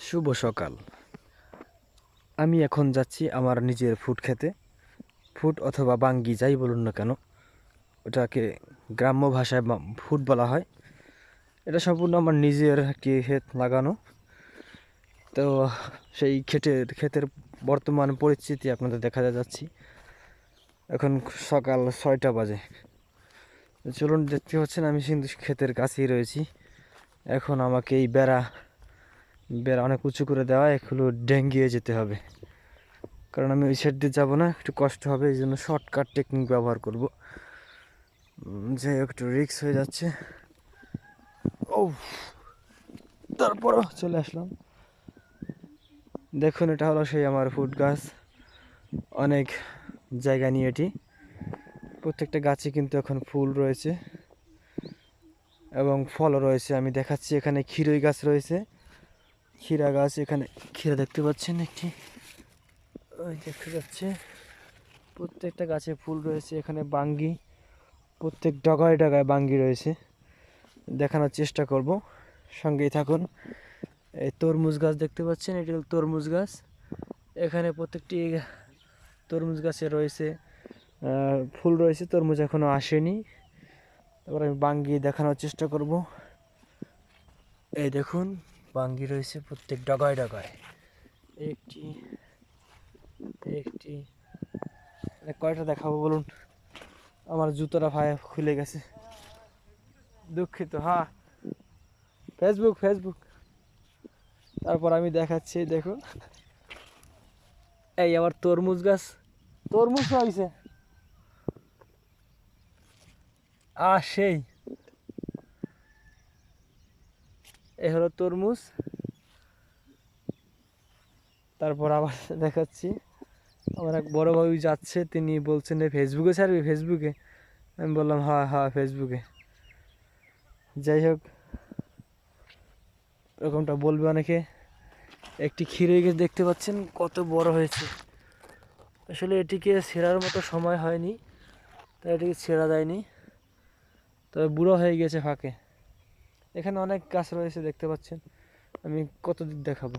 শুভ সকাল। আমি এখন যাচ্ছি আমার নিজের ফুট খেতে। ফুট অথবা বাঙ্গি যাই বলুন না কেন, ওটাকে গ্রাম্য ভাষায় ফুড বলা হয়। এটা সম্পূর্ণ আমার নিজের একটি ক্ষেত লাগানো। তো সেই ক্ষেতের ক্ষেতের বর্তমান পরিস্থিতি আপনাদের দেখা যাচ্ছি। এখন সকাল ছয়টা বাজে। চলুন দেখতে পাচ্ছেন আমি কিন্তু ক্ষেতের কাছেই রয়েছি। এখন আমাকে এই বেড়া বেড়া অনেক উঁচু করে দেওয়া, এগুলো ডেঙ্গিয়ে যেতে হবে। কারণ আমি ওই সাইড দিয়ে যাব না, একটু কষ্ট হবে, এই জন্য শর্টকাট টেকনিক ব্যবহার করব। যে একটু রিক্স হয়ে যাচ্ছে। ও তারপরও চলে আসলাম। দেখুন, এটা হলো সেই আমার ফুড গাছ। অনেক জায়গা নিয়ে এটি। প্রত্যেকটা গাছে কিন্তু এখন ফুল রয়েছে এবং ফলও রয়েছে। আমি দেখাচ্ছি, এখানে ক্ষীরই গাছ রয়েছে। ক্ষীরা গাছ এখানে ক্ষীরা দেখতে পাচ্ছেন একটি। দেখতে যাচ্ছে। প্রত্যেকটা গাছে ফুল রয়েছে। এখানে বাঙ্গি, প্রত্যেক ডগায় ডগায় বাঙ্গি রয়েছে। দেখানোর চেষ্টা করব। সঙ্গেই থাকুন। এই তরমুজ গাছ দেখতে পাচ্ছেন। এটি হল তরমুজ গাছ। এখানে প্রত্যেকটি তরমুজ গাছে রয়েছে ফুল রয়েছে। তরমুজ এখনও আসেনি। এবার আমি বাঙ্গি দেখানোর চেষ্টা করব। এই দেখুন বাঙ্গি রয়েছে প্রত্যেক ডগায় ডগায়। একটি একটি মানে কয়টা দেখাবো বলুন? আমার জুতোটা ভাই খুলে গেছে। দুঃখিত হ্যাঁ ফেসবুক ফেসবুক তারপর আমি দেখাচ্ছি, দেখো। এই আবার তরমুজ গাছ। তরমুজ হয়েছে আ, সেই। এ হলো তরমুজ। তারপর আবার দেখাচ্ছি। আমার এক বড় ভাই যাচ্ছে, তিনি বলছেন ফেসবুকে ছাড়বি? ফেসবুকে আমি বললাম হ্যাঁ হ্যাঁ ফেসবুকে যাই হোক, এরকমটা বলবে অনেকে। একটি ক্ষীরে গাছ দেখতে পাচ্ছেন, কত বড় হয়েছে। আসলে এটিকে ছেঁড়ার মতো সময় হয়নি, তাই এটিকে ছেঁড়া দেয়নি। তবে বুড়ো হয়ে গেছে ফাঁকে। এখানে অনেক গাছ রয়েছে দেখতে পাচ্ছেন। আমি কত দেখাবো।